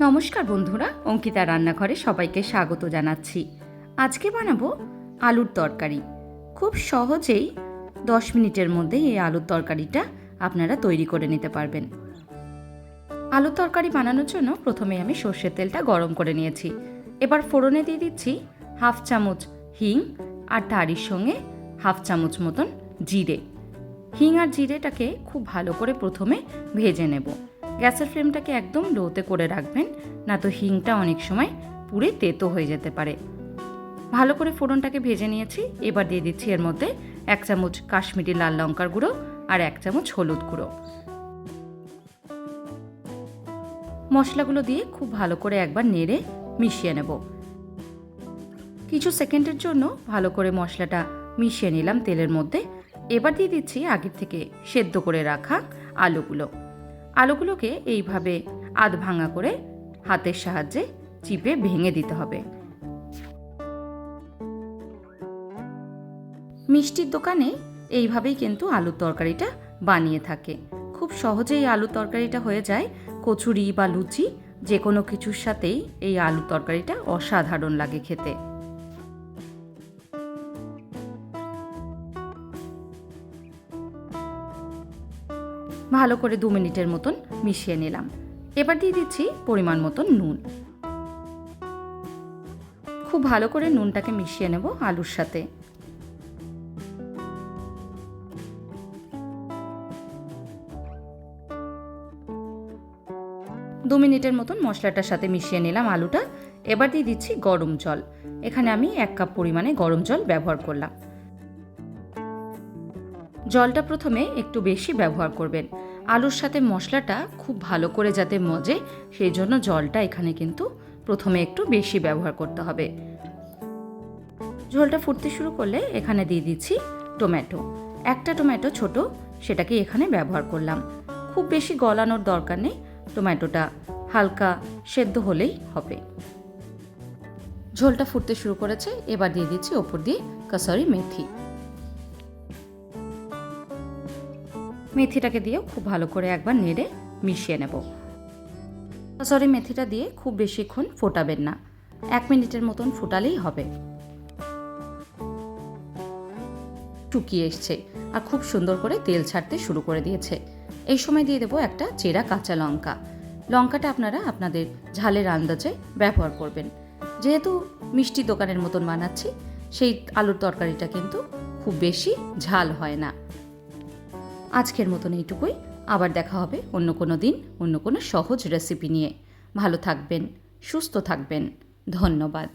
নমস্কার বন্ধুরা, অঙ্কিতা রান্নাঘরে সবাইকে স্বাগত জানাচ্ছি। আজকে বানাবো আলুর তরকারি। খুব সহজেই দশ মিনিটের মধ্যে এই আলুর তরকারিটা আপনারা তৈরি করে নিতে পারবেন। আলুর তরকারি বানানোর জন্য প্রথমে আমি সর্ষের তেলটা গরম করে নিয়েছি। এবার ফোড়নে দিয়ে দিচ্ছি হাফ চামচ হিং আর তারই সঙ্গে হাফ চামচ মতন জিরে। হিং আর জিরেটাকে খুব ভালো করে প্রথমে ভেজে নেব। গ্যাসের ফ্লেমটাকে একদম লোতে করে রাখবেন, না তো হিংটা অনেক সময় পুড়ে তেতো হয়ে যেতে পারে। ভালো করে ফোড়নটাকে ভেজে নিয়েছি, এবার দিয়ে দিচ্ছি এর মধ্যে এক চামচ কাশ্মীরি লাল লঙ্কার গুঁড়ো আর এক চামচ হলুদ গুঁড়ো। মশলাগুলো দিয়ে খুব ভালো করে একবার নেড়ে মিশিয়ে নেব। কিছু সেকেন্ডের জন্য ভালো করে মশলাটা মিশিয়ে নিলাম তেলের মধ্যে। এবার দিয়ে দিচ্ছি আগের থেকে সেদ্ধ করে রাখা আলুগুলো। আলুগুলোকে এইভাবে আধ ভাঙা করে হাতের সাহায্যে চিপে ভেঙে দিতে হবে। মিষ্টির দোকানে এইভাবেই কিন্তু আলুর তরকারিটা বানিয়ে থাকে। খুব সহজেই আলুর তরকারিটা হয়ে যায়। কচুরি বা লুচি যে কোনো কিছুর সাথেই এই আলুর তরকারিটা অসাধারণ লাগে খেতে। ভালো করে দু মিনিটের মতন মিশিয়ে নিলাম। এবার দিয়ে দিচ্ছি পরিমাণ মতন নুন। খুব ভালো করে নুনটাকে মিশিয়ে নেব আলুর সাথে। দু মিনিটের মতন মশলাটার সাথে মিশিয়ে নিলাম আলুটা। এবার দিয়ে দিচ্ছি গরম জল। এখানে আমি এক কাপ পরিমাণে গরম জল ব্যবহার করলাম। জলটা প্রথমে একটু বেশি ব্যবহার করবেন। আলুর সাথে মশলাটা খুব ভালো করে যাতে মজে, সেই জন্য জলটা এখানে কিন্তু প্রথমে একটু বেশি ব্যবহার করতে হবে। ঝোলটা ফুটতে শুরু করলে এখানে দিয়ে দিচ্ছি টমেটো। একটা টমেটো ছোট, সেটাকে এখানে ব্যবহার করলাম। খুব বেশি গলানোর দরকার নেই, টমেটোটা হালকা সেদ্ধ হলেই হবে। ঝোলটা ফুটতে শুরু করেছে, এবার দিয়ে দিচ্ছি ওপর দিয়ে কাসারি মেথি। মেথিটাকে দিয়েও খুব ভালো করে একবার নেড়ে মিশিয়ে নেব। সরি, মেথিটা দিয়ে খুব বেশিক্ষণ ফোটাবেন না। এক মিনিটের মতন ফোটালেই হবে। টুকিয়ে এসছে আর খুব সুন্দর করে তেল ছাড়তে শুরু করে দিয়েছে। এই সময় দিয়ে দেবো একটা চেরা কাঁচা লঙ্কা। লঙ্কাটা আপনারা আপনাদের ঝালের আন্দাজে ব্যবহার করবেন। যেহেতু মিষ্টি দোকানের মতন বানাচ্ছি, সেই আলুর তরকারিটা কিন্তু খুব বেশি ঝাল হয় না। আজকের মতন এইটুকুই। আবার দেখা হবে অন্য কোনো দিন, অন্য কোনো সহজ রেসিপি নিয়ে। ভালো থাকবেন, সুস্থ থাকবেন। ধন্যবাদ।